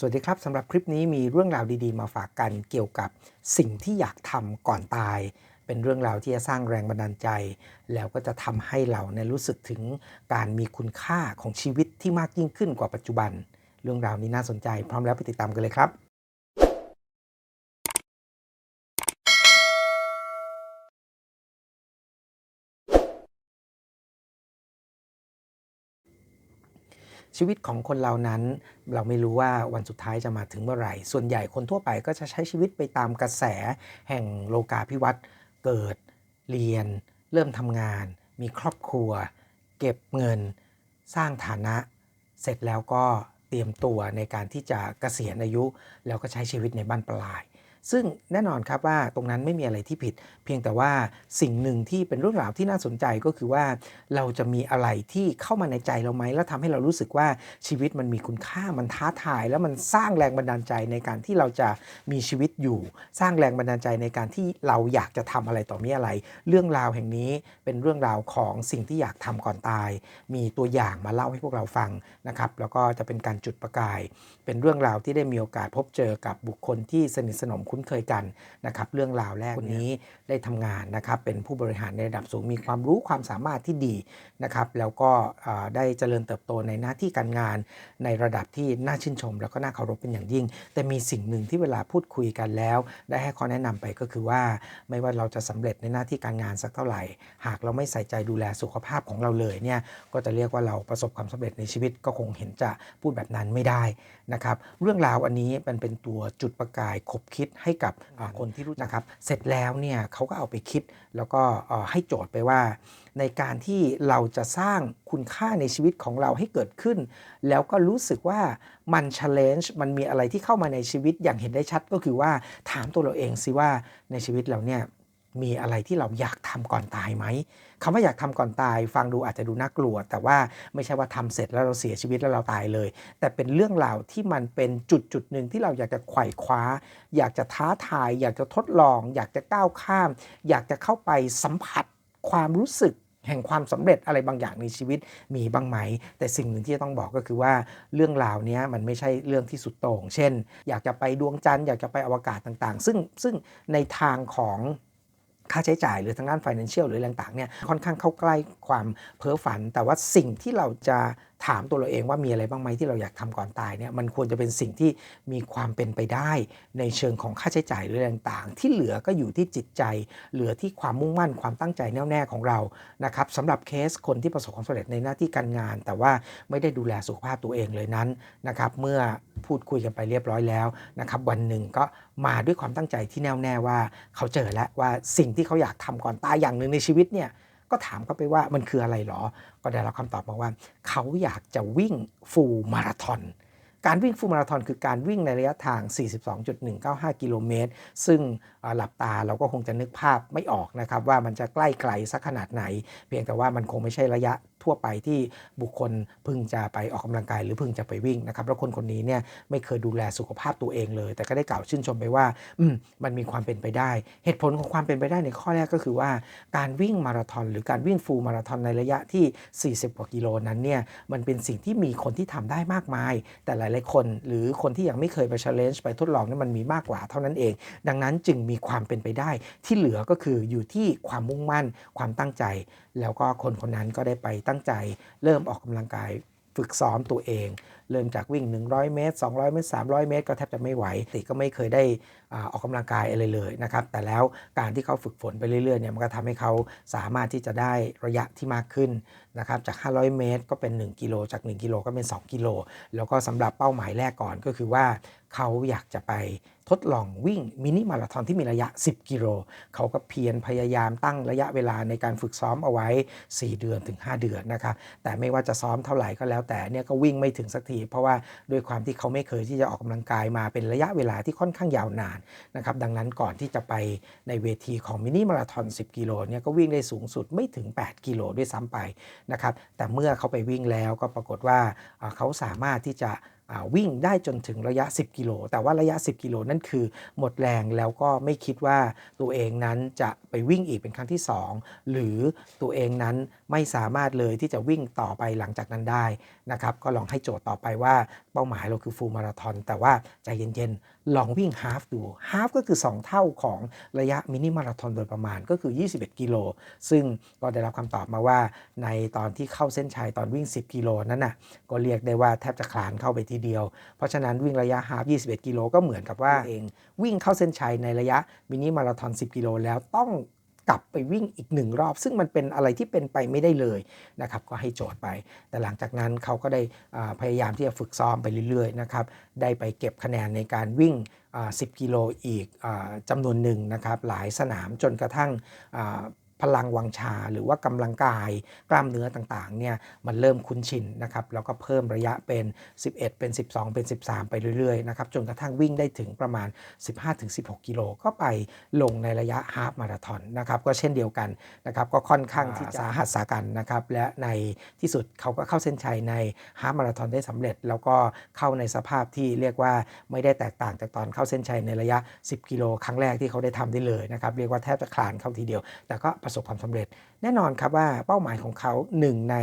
สวัสดีครับสำหรับคลิปนี้มีเรื่องราวดีๆ มาฝากกันเกี่ยวกับสิ่งที่อยากทำก่อนตาย เป็นเรื่องราวที่จะสร้างแรงบันดาลใจ แล้วก็จะทำให้เราเนี่ยรู้สึกถึงการมีคุณค่าของชีวิตที่มากยิ่งขึ้นกว่าปัจจุบัน เรื่องราวนี้น่าสนใจ พร้อมแล้วไปติดตามกันเลยครับ ชีวิตของคนเรานั้น เราไม่รู้ว่าวันสุดท้ายจะมาถึงเมื่อไหร่ ส่วนใหญ่คนทั่วไปก็จะใช้ชีวิตไปตามกระแสแห่งโลกาภิวัตน์เกิด เรียน เริ่มทำงาน มีครอบครัว เก็บเงิน สร้างฐานะ เสร็จแล้วก็เตรียมตัวในการที่จะเกษียณอายุ แล้วก็ใช้ชีวิตในบ้านปลาย ซึ่งแน่นอนครับว่าตรงนั้นไม่มีอะไรที่ผิด เพียงแต่ว่าสิ่งหนึ่งที่เป็นเรื่องราวที่น่าสนใจก็คือว่า เราจะมีอะไรที่เข้ามาในใจเราไหมแล้วทำให้เรารู้สึกว่าชีวิตมันมีคุณค่ามันท้าทาย แล้วมันสร้างแรงบันดาลใจในการที่เราจะมีชีวิตอยู่ สร้างแรงบันดาลใจในการที่เราอยากจะทำอะไรต่อมีอะไร เรื่องราวแห่งนี้เป็นเรื่องราวของสิ่งที่อยากทำก่อนตาย มีตัวอย่างมาเล่าให้พวกเราฟังนะครับแล้วก็จะเป็นการจุดประกาย เป็นเรื่องราวที่ได้มีโอกาสพบเจอกับบุคคลที่สนิทสนมคุ้นเคยกันนะครับเรื่องราวแรกคนนี้ได้ทำงานนะครับเป็นผู้บริหารในระดับสูงมีความรู้ความสามารถที่ดีนะครับแล้วก็เอ่อได้เจริญเติบโตในหน้าที่การงานในระดับที่น่าชื่นชม แล้วก็น่าเคารพเป็นอย่างยิ่ง แต่มีสิ่งหนึ่งที่เวลาพูดคุยกันแล้ว ได้ให้ข้อแนะนำไปก็คือว่า ไม่ว่าเราจะสำเร็จในหน้าที่การงานสักเท่าไหร่ หากเราไม่ใส่ใจดูแลสุขภาพของเราเลยเนี่ยก็จะเรียกว่าเราประสบความสำเร็จในชีวิตก็คงเห็นจะพูดแบบนั้นไม่ได้นะครับเรื่องราวอันนี้มันเป็นตัวจุดประกายขบคิดให้กับอ่าคนที่รู้นะครับ เสร็จแล้วเนี่ยเขาก็เอาไปคิดแล้วก็เอ่อให้โจทย์ไปว่า ในการที่เราจะสร้างคุณค่าในชีวิตของเราให้เกิดขึ้น แล้วก็รู้สึกว่ามัน challenge มันมีอะไรที่เข้ามาในชีวิตอย่างเห็นได้ชัดก็คือว่าถามตัวเราเองสิว่าในชีวิตเราเนี่ย มีอะไรที่เราอยากทำก่อนตายไหมคำว่าอยากทำก่อนตาย ฟังดูอาจจะดูน่ากลัว แต่ว่าไม่ใช่ว่าทำเสร็จแล้วเราเสียชีวิตแล้วเราตายเลย แต่เป็นเรื่องราวที่มันเป็นจุดจุดหนึ่งที่เราอยากจะไขว่คว้า อยากจะท้าทาย อยากจะทดลอง อยากจะก้าวข้าม อยากจะเข้าไปสัมผัสความรู้สึกแห่งความสำเร็จอะไรบางอย่างในชีวิตมีบ้างไหม แต่สิ่งหนึ่งที่จะต้องบอกก็คือว่าเรื่องราวนี้มันไม่ใช่เรื่องที่สุดโต่ง เช่น อยากจะไปดวงจันทร์อยากจะไปอวกาศต่างๆ ซึ่งซึ่งในทางของ ค่าใช้จ่ายหรือทางด้าน financial หรืออะไรต่างๆเนี่ยค่อนข้างเข้าใกล้ความเพ้อฝัน แต่ว่าสิ่งที่เราจะ ถามตัวเราเองว่ามีอะไรบ้างไหมที่เราอยากทำก่อนตายเนี่ยมันควรจะเป็นสิ่งที่มีความเป็นไปได้ ในเชิงของค่าใช้จ่ายหรือต่างๆ ที่เหลือก็อยู่ที่จิตใจ เหลือที่ความมุ่งมั่นความตั้งใจแน่วแน่ของเรานะครับสำหรับเคสคนที่ประสบความสำเร็จในหน้าที่การงาน แต่ว่าไม่ได้ดูแลสุขภาพตัวเองเลยนั้นนะครับเมื่อพูดคุยกันไปเรียบร้อยแล้วนะครับวันหนึ่งก็มาด้วยความตั้งใจที่แน่วแน่ว่าเขาเจอแล้วว่าสิ่งที่เขาอยากทำก่อนตายอย่างหนึ่งในชีวิตเนี่ย ก็ถามเขาไปว่ามันคืออะไรหรอ ก็ได้รับคำตอบมาว่า เขาอยากจะวิ่งฟูลมาราธอนการวิ่งฟูลมาราธอนคือการวิ่งในระยะทาง 42.195 กิโลเมตร ซึ่งหลับตาเราก็คงจะนึกภาพไม่ออกนะครับ ว่ามันจะใกล้ไกลสักขนาดไหน เพียงแต่ว่ามันคงไม่ใช่ระยะ ทั่วไปที่บุคคลพึงจะไปออกกำลังกายหรือพึงจะไปวิ่งนะครับแล้วคนคนนี้เนี่ยไม่เคยดูแลสุขภาพตัวเองเลย แต่ก็ได้กล่าวชื่นชมไปว่าอืมมันมีความเป็นไปได้ เหตุผลของความเป็นไปได้ในข้อแรกก็คือว่า การวิ่งมาราธอนหรือการวิ่งฟูลมาราธอนในระยะที่ 40 กว่ากิโลนั้นเนี่ยมันเป็นสิ่งที่มีคนที่ทำได้มากมาย แต่หลาย ๆ คน หรือคนที่ยังไม่เคยไป challenge ไปทดลองนั้นมันมีมากกว่าเท่านั้นเอง ดังนั้นจึงมีความเป็นไปได้ ที่เหลือก็คืออยู่ที่ความมุ่งมั่น ความตั้งใจ แล้วก็คนคนนั้นก็ได้ไปตั้งใจ เริ่มออกกำลังกายฝึกซ้อมตัวเอง เริ่มจากวิ่ง 100 เมตร 200 เมตร 300 เมตร ก็แทบจะไม่ไหวติก็ไม่เคยได้อออกกำลังกายอะไรเลยนะครับ แต่แล้วการที่เขาฝึกฝนไปเรื่อยๆเนี่ยมันก็ทำให้เขาสามารถที่จะได้ระยะที่มากขึ้นนะครับจาก 500 เมตร ก็เป็น 1 กิโล จาก 1 กิโลก็เป็น 2 กิโล แล้วก็สำหรับเป้าหมายแรกก่อนก็คือว่าเขาอยากจะไป ทดลองวิ่งมินิมาราธอนที่มีระยะ 10 กิโล เขาก็เพียรพยายามตั้งระยะเวลาในการฝึกซ้อมเอาไว้ 4 เดือนถึง 5 เดือนนะครับแต่ไม่ว่าจะซ้อมเท่าไหร่ก็แล้วแต่เนี่ยก็วิ่งไม่ถึงสักทีเพราะว่าด้วยความที่เขาไม่เคยที่จะออกกำลังกายมาเป็นระยะเวลาที่ค่อนข้างยาวนานนะครับดังนั้นก่อนที่จะไปในเวทีของมินิมาราธอน10 กิโลเนี่ยก็วิ่งได้สูงสุดไม่ถึง 8 กิโลด้วยซ้ำไปนะครับแต่เมื่อเขาไปวิ่งแล้วก็ปรากฏว่าเขาสามารถที่จะ วิ่งได้จนถึงระยะ 10 กิโล แต่ว่าระยะ 10 กิโลนั่นคือหมดแรงแล้วก็ไม่คิดว่าตัวเองนั้นจะไปวิ่งอีกเป็นครั้งที่ 2 หรือตัวเองนั้นไม่สามารถเลยที่จะวิ่งต่อไปหลังจากนั้นได้นะครับ ก็ลองให้โจทย์ต่อไปว่าเป้าหมายเราคือฟูลมาราทอนแต่ว่าใจเย็นๆ ลองวิ่งฮาฟดูฮาฟก็คือ 2 เท่าของระยะมินิมาราทอนโดยประมาณก็คือ 21 กิโล ซึ่งก็ได้รับคำตอบมาว่า ในตอนที่เข้าเส้นชัยตอนวิ่ง 10 กิโลนั้นน่ะก็เรียกได้ว่าแทบจะคลานเข้าไปทีเดียว เพราะฉะนั้นวิ่งระยะฮาฟ 21 กิโลก็เหมือนกับว่าเองวิ่งเข้าเส้นชัยในระยะมินิมาราทอน 10 กิโลแล้วต้อง กลับไปวิ่งอีกหนึ่งรอบ ซึ่งมันเป็นอะไรที่เป็นไปไม่ได้เลยนะครับก็ให้โจทย์ไป แต่หลังจากนั้นเขาก็ได้พยายามที่จะฝึกซ้อมไปเรื่อยๆนะครับได้ไปเก็บคะแนนในการวิ่ง 10 กิโลอีกอจำนวนหนึ่งนะครับหลายสนามจนกระทั่ง พลังวังชา หรือว่ากำลังกายกล้ามเนื้อต่างๆเนี่ยมันเริ่มคุ้นชินนะครับแล้วก็เพิ่มระยะเป็น 11 เป็น 12 เป็น 13 ไปเรื่อยๆนะครับจนกระทั่งวิ่งได้ถึงประมาณ 15-16 กิโลก็ไปลงในระยะฮาฟมาราธอนนะครับก็เช่นเดียวกันนะครับก็ค่อนข้างที่จะสาหัสสากันนะครับและในที่สุดเขาก็เข้าเส้นชัยในฮาฟมาราธอนได้สำเร็จ แล้วก็เข้าในสภาพที่เรียกว่าไม่ได้แตกต่างจากตอนเข้าเส้นชัยในระยะ 10 กิโลครั้งแรกที่เขาได้ทำได้เลยนะครับเรียกว่าแทบจะคลานเข้าทีเดียว แต่ก็ประสบความสำเร็จแน่นอนครับว่าเป้าหมายของเขาหนึ่งใน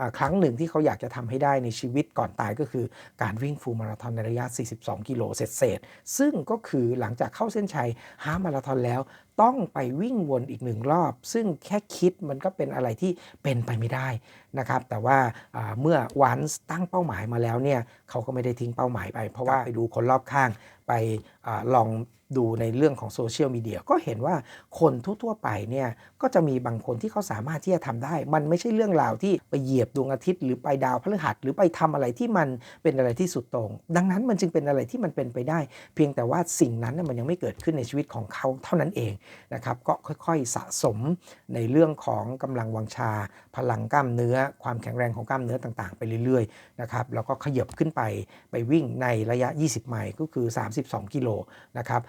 อ่าครั้งหนึ่งที่เขาอยากจะทำให้ได้ในชีวิตก่อนตายก็คือการวิ่งฟูลมาราธอนในระยะ 42 กิโลเศษๆซึ่งก็คือหลังจากเข้าเส้นชัยฮาล์ฟมาราธอนแล้วต้องไปวิ่งวนอีกหนึ่งรอบ ซึ่งแค่คิดมันก็เป็นอะไรที่เป็นไปไม่ได้นะครับ แต่ว่าอ่าเมื่อวันตั้งเป้าหมายมาแล้วเนี่ยเขาก็ไม่ได้ทิ้งเป้าหมายไป เพราะว่าไปดูคนรอบข้างไปอาลองดูในเรื่องของโซเชียลมีเดียก็เห็นว่าคนทั่วๆไปเนี่ยก็จะมีบางคนที่เขาสามารถที่จะทำได้ มันไม่ใช่เรื่องราวที่ไปเหยียบดวงอาทิตย์หรือไปดาวพฤหัสหรือไปทำอะไรที่มันเป็นอะไรที่สุดโต่งดังนั้นมันจึงเป็นอะไรที่มันเป็นไปได้ เพียงแต่ว่าสิ่งนั้นมันยังไม่เกิดขึ้นในชีวิตของเขาเท่านั้นเองนะครับก็ค่อยๆสะสมในเรื่องของกำลังวังชา พลังกล้ามเนื้อ ความแข็งแรงของกล้ามเนื้อต่างๆ ไปเรื่อยๆนะครับแล้วก็ขยับขึ้นไปไปวิ่งในระยะ 20 ไมล์ก็คือ 32 กิโลนะครับ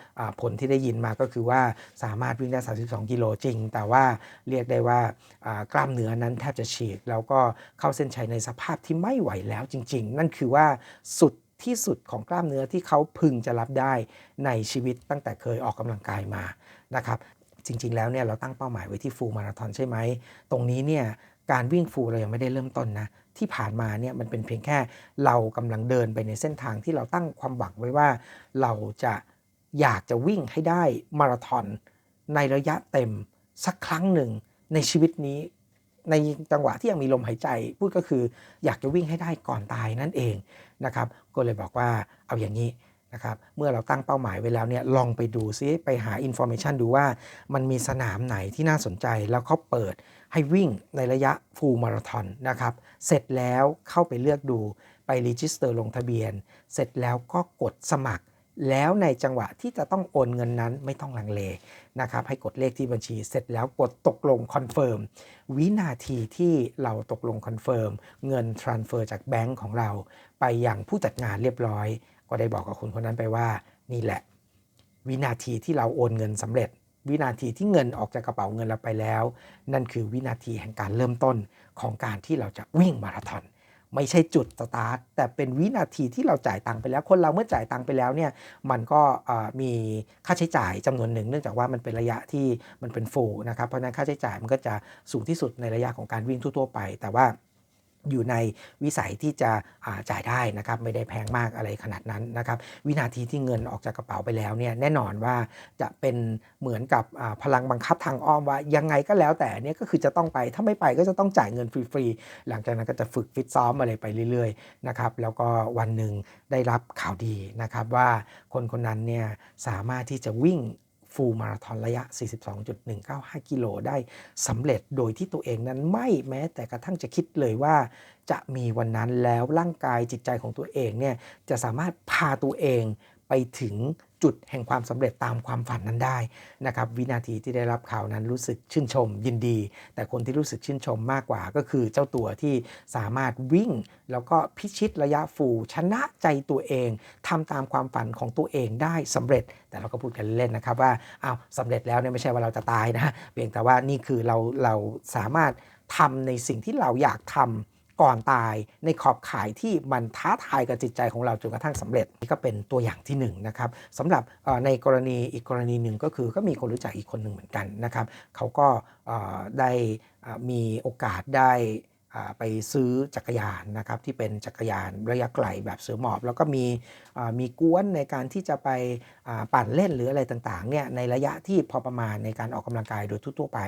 ผลที่ได้ยินมาก็คือว่าสามารถวิ่งได้ 32 กิโลจริง แต่ว่าเรียกได้ว่าอ่ากล้ามเนื้อนั้นแทบจะฉีก แล้วก็เข้าเส้นชัยในสภาพที่ไม่ไหวแล้วจริง ๆ นั่นคือว่าสุดที่สุดของกล้ามเนื้อที่เขาพึงจะรับได้ในชีวิตตั้งแต่เคยออกกำลังกายมานะครับจริง ๆ แล้วเนี่ยเราตั้งเป้าหมายไว้ที่ฟูลมาราธอนใช่ไหม ตรงนี้เนี่ยการวิ่งฟูลเรายังไม่ได้เริ่มต้นนะที่ผ่านมาเนี่ยมันเป็นเพียงแค่เรากำลังเดินไปในเส้นทางที่เราตั้งความหวังไว้ว่า เราจะอยากจะวิ่งให้ได้มาราธอนในระยะเต็มสักครั้งหนึ่ง ในชีวิตนี้ในจังหวะที่ยังมีลมหายใจ พูดก็คืออยากจะวิ่งให้ได้ก่อนตายนั่นเองนะครับ ก็เลยบอกว่าเอาอย่างนี้นะครับเมื่อเราตั้งเป้าหมายไว้แล้วเนี่ยลองไปดูซิไปหาอินโฟ a t ชันดูว่ามันมีสนามไหนที่น่าสนใจแล้วเขาเปิดให้วิ่งในระยะฟูลมาราธอนนะครับ เสร็จแล้วเข้าไปเลือกดูไปรีจิสเตอร์ลงทะเบียน เสร็จแล้วก็กดสมัคร แล้วในจังหวะที่จะต้องโอนเงินนั้นไม่ต้องลังเลนะครับให้กดเลขที่บัญชีเสร็จแล้วกดตกลงคอนเฟิร์มวินาทีที่เราตกลงคอนเฟิร์มเงินทรานเฟอร์จากแบงก์ของเรา ไปยังผู้จัดงานเรียบร้อย ก็ได้บอกกับคนคนนั้นไปว่า นี่แหละ วินาทีที่เราโอนเงินสำเร็จ วินาทีที่เงินออกจากกระเป๋าเงินเราไปแล้ว นั่นคือวินาทีแห่งการเริ่มต้นของการที่เราจะวิ่งมาราธอน ไม่ใช่จุดสตาร์ทแต่เป็นวินาทีที่เราจ่ายตังค์ไปแล้ว คนเราเมื่อจ่ายตังค์ไปแล้วเนี่ยมันก็มีค่าใช้จ่ายจำนวนหนึ่ง เนื่องจากว่ามันเป็นระยะที่มันเป็นโฟนะครับเพราะฉะนั้นค่าใช้จ่ายมันก็จะสูงที่สุดในระยะของการวิ่งทั่วๆไป แต่ว่า อยู่ในวิสัยที่จะจ่ายได้นะครับไม่ได้แพงมากอะไรขนาดนั้นนะครับวินาทีที่เงินออกจากกระเป๋าไปแล้วเนี่ยแน่นอนว่าจะเป็นเหมือนกับพลังบังคับทางอ้อมว่ายังไงก็แล้วแต่เนี่ยก็คือจะต้องไปถ้าไม่ไปก็จะต้องจ่ายเงินฟรีๆหลังจากนั้นก็จะฝึกฟิตซ้อมอะไรไปเรื่อยๆนะครับแล้วก็วันหนึ่งได้รับข่าวดีนะครับว่าคนคนนั้นเนี่ยสามารถที่จะวิ่ง ฟูลมาราธอนระยะ 42.195 กิโลได้สำเร็จโดยที่ตัวเองนั้นไม่แม้แต่กระทั่งจะคิดเลยว่า จะมีวันนั้นแล้วร่างกายจิตใจของตัวเองเนี่ยจะสามารถพาตัวเอง ไปถึงจุดแห่งความสำเร็จตามความฝันนั้นได้นะครับวินาทีที่ได้รับข่าวนั้นรู้สึกชื่นชม ยินดี แต่คนที่รู้สึกชื่นชมมากกว่าก็คือเจ้าตัวที่สามารถวิ่ง แล้วก็พิชิตระยะฟูชนะใจตัวเองทำตามความฝันของตัวเองได้สำเร็จ แต่เราก็พูดกันเล่นนะครับว่าอ้าวสำเร็จแล้วเนี่ยไม่ใช่ว่าเราจะตายนะเพียงแต่ว่านี่คือเราเราสามารถทำในสิ่งที่เราอยากทำ ก่อนตายในขอบข่ายที่มันท้าทายกับจิตใจของเราจนกระทั่งสำเร็จนี่ก็เป็นตัวอย่างที่1นงนะครับสำหรับในกรณีอีกกรณีหนึ่งก็คือก็มีคนรู้จักอีกคนหนึ่งเหมือนกันนะครับเขาก็ได้มีโอกาสได้ ไปซื้อจักรยานนะครับที่เป็นจักรยานระยะไกลแบบเสือหมอบ แล้วก็มีมีกวนในการที่จะไปปั่นเล่นหรืออะไรต่างๆเนี่ยในระยะที่พอประมาณในการออกกำลังกายโดยทั่วๆไป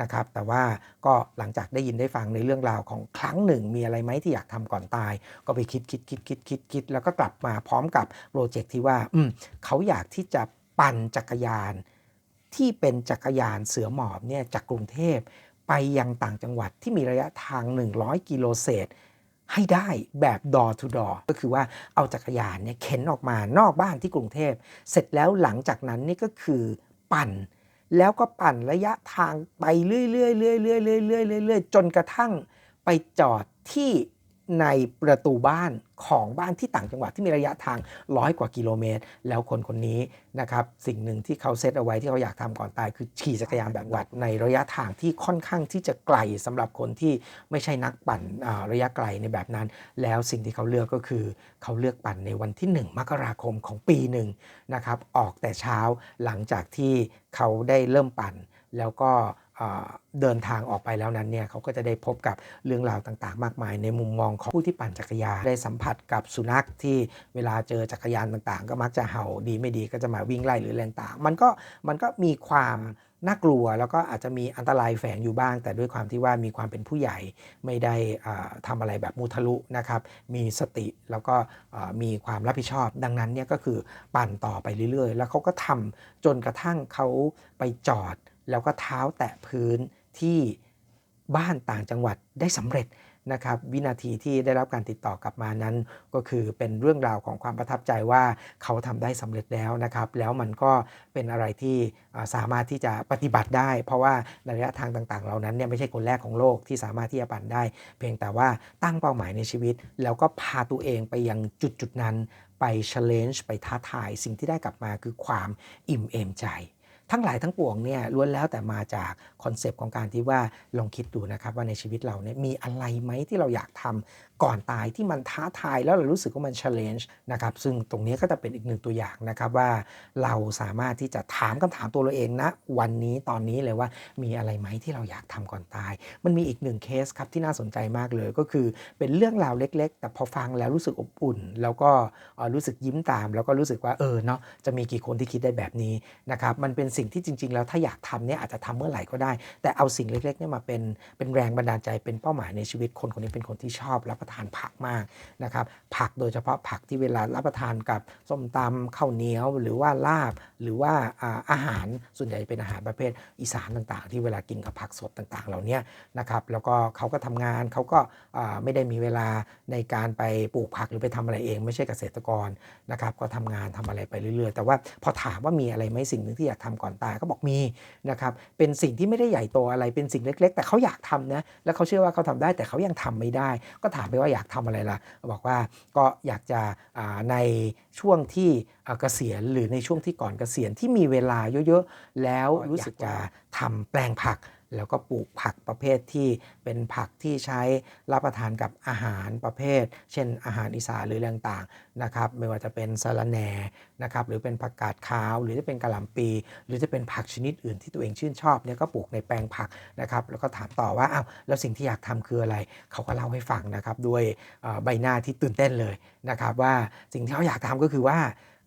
นะครับ แต่ว่าก็หลังจากได้ยินได้ฟังในเรื่องราวของครั้งหนึ่ง มีอะไรไหมที่อยากทำก่อนตาย ก็ไปคิดคิดคิดคิดคิดคิดแล้วก็กลับมาพร้อมกับโปรเจกต์ที่ว่าอืมเขาอยากที่จะปั่นจักรยานที่เป็นจักรยานเสือหมอบเนี่ยจากกรุงเทพ ไปยังต่างจังหวัดที่มีระยะทาง 100 กิโลเศษ ให้ได้แบบดอทูดอก็คือว่าเอาจักรยานเนี่ยเข็นออกมานอกบ้านที่กรุงเทพ เสร็จแล้วหลังจากนั้นนี่ก็คือปั่น แล้วก็ปั่นระยะทางไปเรื่อยๆเรื่อยๆเรื่อยๆเรื่อยๆเรื่อยๆจนกระทั่งไปจอดที่ ในประตูบ้านของบ้านที่ต่างจังหวัดที่มีระยะทางร้อยกว่ากิโลเมตร แล้วคนคนนี้นะครับสิ่งหนึ่งที่เขาเซตเอาไว้ที่เขาอยากทำก่อนตาย คือขี่จักรยานแบบวัดในระยะทางที่ค่อนข้างที่จะไกลสำหรับคนที่ไม่ใช่นักปั่นระยะไกลในแบบนั้น แล้วสิ่งที่เขาเลือกก็คือ เขาเลือกปั่นในวันที่ 1 มกราคมของปีหนึ่งนะครับออกแต่เช้าหลังจากที่เขาได้เริ่มปั่นแล้วก็ เดินทางออกไปแล้วนั้นเนี่ยเขาก็จะได้พบกับเรื่องราวต่างๆ มากมาย ในมุมมองของผู้ที่ปั่นจักรยานได้สัมผัสกับสุนัขที่เวลาเจอจักรยานต่างๆ ก็มักจะเห่าดีไม่ดีก็จะมาวิ่งไล่หรืออะไรต่างมันก็มันก็มีความน่ากลัวแล้วก็อาจจะมีอันตรายแฝงอยู่บ้าง แต่ด้วยความที่ว่ามีความเป็นผู้ใหญ่ไม่ได้อ่าทำอะไรแบบมุทะลุนะครับมีสติแล้วก็มีความรับผิดชอบ ดังนั้นเนี่ยก็คือปั่นต่อไปเรื่อยๆ แล้วเขาก็ทำจนกระทั่งเขาไปจอด แล้วก็เท้าแตะพื้นที่บ้านต่างจังหวัดได้สำเร็จนะครับวินาทีที่ได้รับการติดต่อกลับมานั้น ก็คือเป็นเรื่องราวของความประทับใจว่าเขาทำได้สำเร็จแล้วนะครับ แล้วมันก็เป็นอะไรที่สามารถที่จะปฏิบัติได้ เพราะว่าในระยะทางต่างๆ เหล่านั้นเนี่ยไม่ใช่คนแรกของโลกที่สามารถที่จะปั่นได้ เพียงแต่ว่าตั้งเป้าหมายในชีวิต แล้วก็พาตัวเองไปยังจุดจุดๆนั้น ไป challenge ไปท้าทาย สิ่งที่ได้กลับมาคือความอิ่มเอมใจ ทั้งหลายทั้งปวงเนี่ยล้วนแล้วแต่มาจากคอนเซปต์ของการที่ว่าลองคิดดูนะครับว่าในชีวิตเราเนี่ยมีอะไรไหมที่เราอยากทำ ก่อนตายที่มันท้าทายแล้วเรารู้สึกว่ามัน challenge นะครับซึ่งตรงนี้ก็จะเป็นอีกหนึ่งตัวอย่างนะครับว่าเราสามารถที่จะถามคำถามตัวเราเองนะวันนี้ตอนนี้เลยว่ามีอะไรไหมที่เราอยากทำก่อนตาย มันมีอีกหนึ่งเคสครับที่น่าสนใจมากเลยก็คือเป็นเรื่องราวเล็ก ๆ แต่พอฟังแล้วรู้สึกอบอุ่น แล้วก็รู้สึกยิ้มตาม แล้วก็รู้สึกว่าเออเนาะจะมีกี่คนที่คิดได้แบบนี้นะครับมันเป็นสิ่งที่จริง ๆ แล้วถ้าอยากทำเนี่ยอาจจะทำเมื่อไหร่ก็ได้ แต่เอาสิ่งเล็กๆเนี่ยมาเป็นเป็นแรงบันดาลใจเป็นเป้าหมายในชีวิตคนคนนี้เป็นคนที่ชอบรับทานผักมากนะครับ ผักโดยเฉพาะผักที่เวลารับประทานกับส้มตำข้าวเหนียว หรือว่าลาบ หรือว่าอาหารส่วนใหญ่เป็นอาหารประเภทอีสานต่างๆ ที่เวลากินกับผักสดต่างๆ เหล่านี้นะครับ แล้วก็เขาก็ทำงานเขาก็ไม่ได้มีเวลาในการไปปลูกผักหรือไปทำอะไรเอง ไม่ใช่เกษตรกรนะครับ ก็ทำงานทำอะไรไปเรื่อยๆ แต่ว่าพอถามว่ามีอะไรไหมสิ่งหนึ่งที่อยากทำก่อนตายก็บอกมีนะครับ เป็นสิ่งที่ไม่ได้ใหญ่โตอะไร เป็นสิ่งเล็ก ๆ แต่เขาอยากทำนะ แล้วเขาเชื่อว่าเขาทำได้ แต่เขายังทำไม่ได้ ก็ถามไปว่าอยากทำอะไรล่ะบอกว่าก็อยากจะในช่วงที่เกษียณหรือในช่วงที่ก่อนเกษียณที่มีเวลาเยอะๆ แล้วรู้สึกจะทำแปลงผัก แล้วก็ปลูกผักประเภทที่เป็นผักที่ใช้รับประทานกับอาหารประเภท เช่น อาหารอีสานหรืออะไรต่างๆนะครับไม่ว่าจะเป็นสะระแหน่นะครับหรือเป็นผักกาดขาว หรือจะเป็นกะหล่ำปี หรือจะเป็นผักชนิดอื่นที่ตัวเองชื่นชอบเนี่ยก็ปลูกในแปลงผักนะครับแล้วก็ถามต่อว่าอ้าวแล้วสิ่งที่อยากทำคืออะไร เขาก็เล่าให้ฟังนะครับด้วยใบหน้าที่ตื่นเต้นเลยนะครับว่าสิ่งที่เขาอยากทำก็คือว่า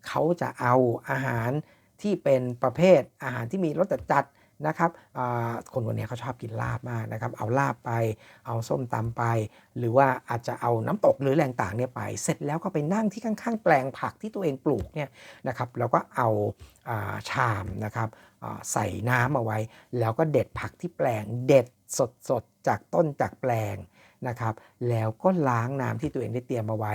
เขาจะเอาอาหารที่เป็นประเภทอาหารที่มีรสจัด นะครับคนคนนี้เขาชอบกินลาบมากนะครับ เอาลาบไป เอาส้มตำไป หรือว่าอาจจะเอาน้ำตกหรือแรงต่างเนี่ยไป เสร็จแล้วก็ไปนั่งที่ข้างๆ แปลงผักที่ตัวเองปลูกเนี่ยนะครับ แล้วก็เอาอาชามนะครับใส่น้ำเอาไว้ แล้วก็เด็ดผักที่แปลง เด็ดสดๆ จากต้นจากแปลง นะครับ แล้วก็ล้างน้ำที่ตัวเองได้เตรียมมาไว้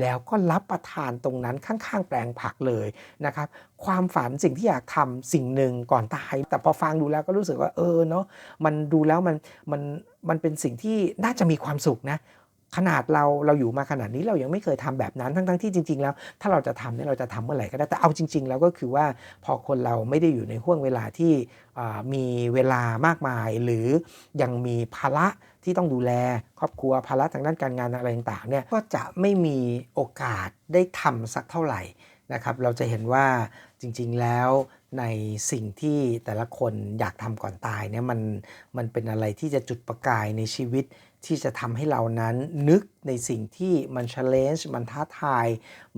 แล้วก็รับประทานตรงนั้นข้างๆ แปลงผักเลยนะครับ ความฝันสิ่งที่อยากทำสิ่งหนึ่งก่อนตาย แต่พอฟังดูแล้วก็รู้สึกว่าเออเนาะมันดูแล้วมันมันมันเป็นสิ่งที่น่าจะมีความสุขนะขนาดเราเราอยู่มาขนาดนี้เรายังไม่เคยทำแบบนั้นทั้งทั้งที่จริง ๆ แล้ว ถ้าเราจะทำเนี่ยเราจะทำเมื่อไหร่ก็ได้แต่เอาจริง ๆ แล้วก็คือว่าพอคนเราไม่ได้อยู่ในห่วงเวลาที่มีเวลามากมาย หรือยังมีภาระ ที่ต้องดูแลครอบครัวภาระทางด้านการงานอะไรต่างๆเนี่ยก็จะไม่มีโอกาสได้ทำสักเท่าไหร่นะครับ เราจะเห็นว่าจริงๆแล้วในสิ่งที่แต่ละคนอยากทำก่อนตายเนี่ยมันมันเป็นอะไรที่จะจุดประกายในชีวิตที่จะทำให้เรานั้นนึกในสิ่งที่มัน challenge มันท้าทาย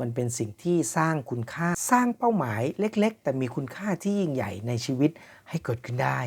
มันเป็นสิ่งที่สร้างคุณค่าสร้างเป้าหมายเล็ก ๆ แต่มีคุณค่าที่ยิ่งใหญ่ในชีวิตให้เกิดขึ้นได้